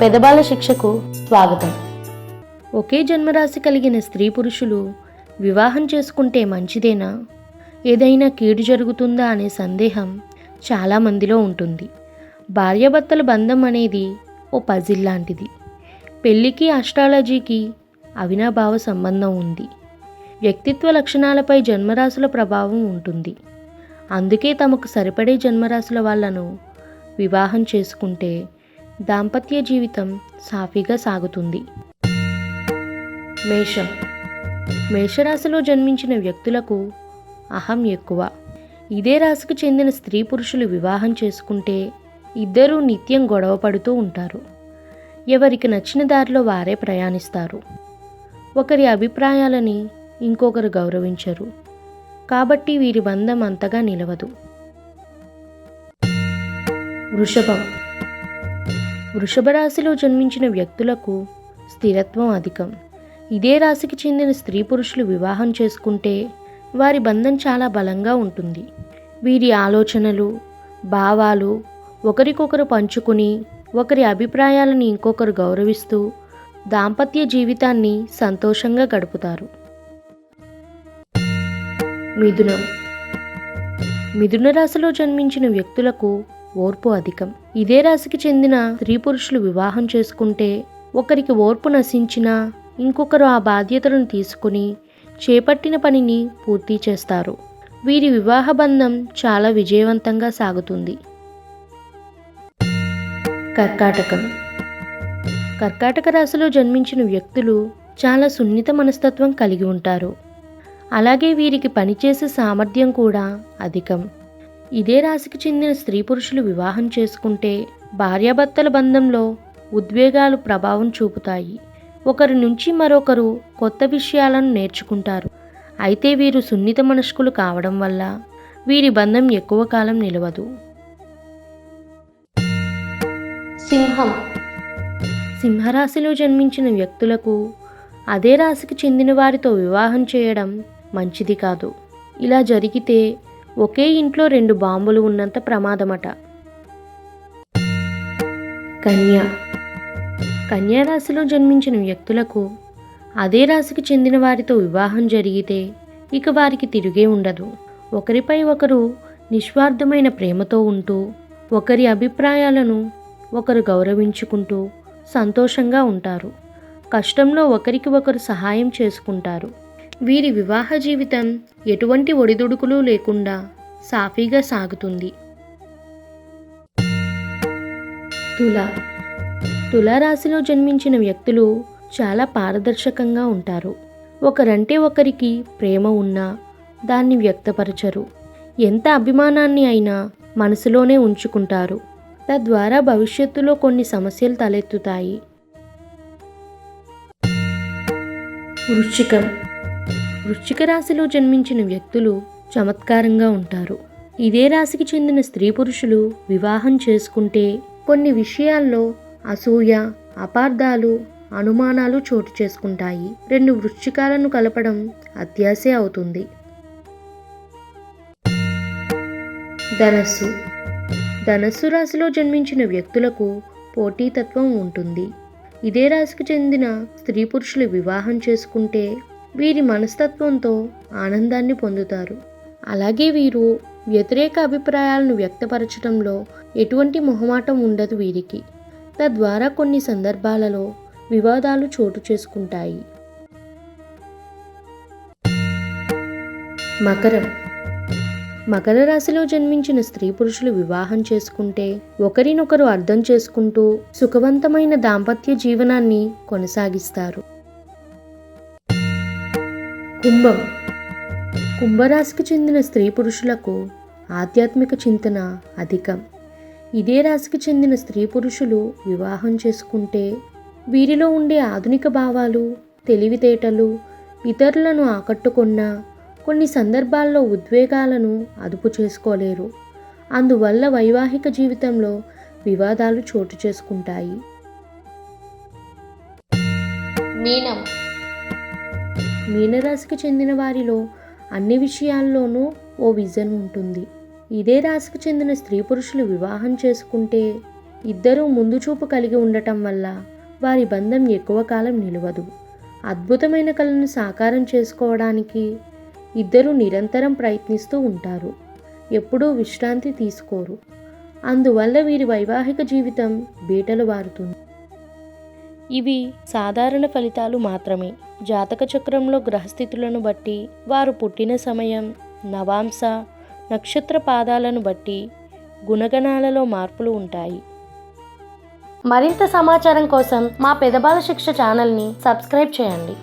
పెదబాల శిక్షకు స్వాగతం. ఒకే జన్మరాశి కలిగిన స్త్రీ పురుషులు వివాహం చేసుకుంటే మంచిదేనా? ఏదైనా కీడు జరుగుతుందా అనే సందేహం చాలామందిలో ఉంటుంది. భార్యాభర్తల బంధం అనేది ఓ పజిల్ లాంటిది. పెళ్ళికి అస్ట్రాలజీకి అవినాభావ సంబంధం ఉంది. వ్యక్తిత్వ లక్షణాలపై జన్మరాశుల ప్రభావం ఉంటుంది. అందుకే తమకు సరిపడే జన్మరాశుల వాళ్ళను వివాహం చేసుకుంటే దాంపత్య జీవితం సాఫీగా సాగుతుంది. మేషం. మేషరాశిలో జన్మించిన వ్యక్తులకు అహం ఎక్కువ. ఇదే రాశికి చెందిన స్త్రీ పురుషులు వివాహం చేసుకుంటే ఇద్దరూ నిత్యం గొడవ పడుతూ ఉంటారు. ఎవరికి నచ్చిన దారిలో వారే ప్రయాణిస్తారు. ఒకరి అభిప్రాయాలని ఇంకొకరు గౌరవించరు. కాబట్టి వీరి బంధం అంతగా నిలవదు. వృషభం. వృషభ రాశిలో జన్మించిన వ్యక్తులకు స్థిరత్వం అధికం. ఇదే రాశికి చెందిన స్త్రీ పురుషులు వివాహం చేసుకుంటే వారి బంధం చాలా బలంగా ఉంటుంది. వీరి ఆలోచనలు భావాలు ఒకరికొకరు పంచుకుని ఒకరి అభిప్రాయాలను ఇంకొకరు గౌరవిస్తూ దాంపత్య జీవితాన్ని సంతోషంగా గడుపుతారు. మిథునం. మిథున రాశిలో జన్మించిన వ్యక్తులకు ఓర్పు అధికం. ఇదే రాశికి చెందిన స్త్రీ పురుషులు వివాహం చేసుకుంటే ఒకరికి ఓర్పు నశించినా ఇంకొకరు ఆ బాధ్యతలను తీసుకుని చేపట్టిన పనిని పూర్తి చేస్తారు. వీరి వివాహ బంధం చాలా విజయవంతంగా సాగుతుంది. కర్కాటకం. కర్కాటక రాశిలో జన్మించిన వ్యక్తులు చాలా సున్నిత మనస్తత్వం కలిగి ఉంటారు. అలాగే వీరికి పనిచేసే సామర్థ్యం కూడా అధికం. ఇదే రాశికి చెందిన స్త్రీ పురుషులు వివాహం చేసుకుంటే భార్యాభర్తల బంధంలో ఉద్వేగాలు ప్రభావం చూపుతాయి. ఒకరి నుంచి మరొకరు కొత్త విషయాలను నేర్చుకుంటారు. అయితే వీరు సున్నిత మనస్కులు కావడం వల్ల వీరి బంధం ఎక్కువ కాలం నిలవదు. సింహం సింహరాశిలో జన్మించిన వ్యక్తులకు అదే రాశికి చెందిన వారితో వివాహం చేయడం మంచిది కాదు. ఇలా జరిగితే ఒకే ఇంట్లో రెండు బాంబులు ఉన్నంత ప్రమాదమట. కన్య. కన్యారాశిలో జన్మించిన వ్యక్తులకు అదే రాశికి చెందిన వారితో వివాహం జరిగితే ఇక వారికి తిరిగే ఉండదు. ఒకరిపై ఒకరు నిస్వార్థమైన ప్రేమతో ఉంటూ ఒకరి అభిప్రాయాలను ఒకరు గౌరవించుకుంటూ సంతోషంగా ఉంటారు. కష్టంలో ఒకరికి ఒకరు సహాయం చేసుకుంటారు. వీరి వివాహ జీవితం ఎటువంటి ఒడిదుడుకులు లేకుండా సాఫీగా సాగుతుంది. తుల తులారాశిలో జన్మించిన వ్యక్తులు చాలా పారదర్శకంగా ఉంటారు. ఒకరంటే ఒకరికి ప్రేమ ఉన్నా దాన్ని వ్యక్తపరచరు. ఎంత అభిమానాన్ని అయినా మనసులోనే ఉంచుకుంటారు. తద్వారా భవిష్యత్తులో కొన్ని సమస్యలు తలెత్తుతాయి. వృశ్చికం వృశ్చిక రాశిలో జన్మించిన వ్యక్తులు చమత్కారంగా ఉంటారు. ఇదే రాశికి చెందిన స్త్రీ పురుషులు వివాహం చేసుకుంటే కొన్ని విషయాల్లో అసూయ అపార్థాలు అనుమానాలు చోటు చేసుకుంటాయి. రెండు వృశ్చికాలను కలపడం అత్యాసే అవుతుంది. ధనస్సు. ధనస్సు రాశిలో జన్మించిన వ్యక్తులకు పోటీతత్వం ఉంటుంది. ఇదే రాశికి చెందిన స్త్రీ పురుషులు వివాహం చేసుకుంటే వీరి మనస్తత్వంతో ఆనందాన్ని పొందుతారు. అలాగే వీరు వ్యతిరేక అభిప్రాయాలను వ్యక్తపరచడంలో ఎటువంటి మొహమాటం ఉండదు వీరికి. తద్వారా కొన్ని సందర్భాలలో వివాదాలు చోటు చేసుకుంటాయి. మకరం. మకర రాశిలో జన్మించిన స్త్రీ పురుషులు వివాహం చేసుకుంటే ఒకరినొకరు అర్థం చేసుకుంటూ సుఖవంతమైన దాంపత్య జీవనాన్ని కొనసాగిస్తారు. కుంభం. కుంభరాశికి చెందిన స్త్రీ పురుషులకు ఆధ్యాత్మిక చింతన అధికం. ఇదే రాశికి చెందిన స్త్రీ పురుషులు వివాహం చేసుకుంటే వీరిలో ఉండే ఆధునిక భావాలు తెలివితేటలు ఇతరులను ఆకట్టుకున్న కొన్ని సందర్భాల్లో ఉద్వేగాలను అదుపు చేసుకోలేరు. అందువల్ల వైవాహిక జీవితంలో వివాదాలు చోటు చేసుకుంటాయి. మీనం. మీనరాశికి చెందిన వారిలో అన్ని విషయాల్లోనూ ఓ విజన్ ఉంటుంది. ఇదే రాశికి చెందిన స్త్రీ పురుషులు వివాహం చేసుకుంటే ఇద్దరూ ముందు చూపు కలిగి ఉండటం వల్ల వారి బంధం ఎక్కువ కాలం నిలవదు. అద్భుతమైన కళను సాకారం చేసుకోవడానికి ఇద్దరూ నిరంతరం ప్రయత్నిస్తూ ఉంటారు. ఎప్పుడూ విశ్రాంతి తీసుకోరు. అందువల్ల వీరి వైవాహిక జీవితం బీటలు వారుతుంది. ఇవి సాధారణ ఫలితాలు మాత్రమే. జాతక చక్రంలో గ్రహస్థితులను బట్టి వారు పుట్టిన సమయం నవాంశ నక్షత్ర పాదాలను బట్టి గుణగణాలలో మార్పులు ఉంటాయి. మరింత సమాచారం కోసం మా పెదబాల శిక్ష ఛానల్ని సబ్స్క్రైబ్ చేయండి.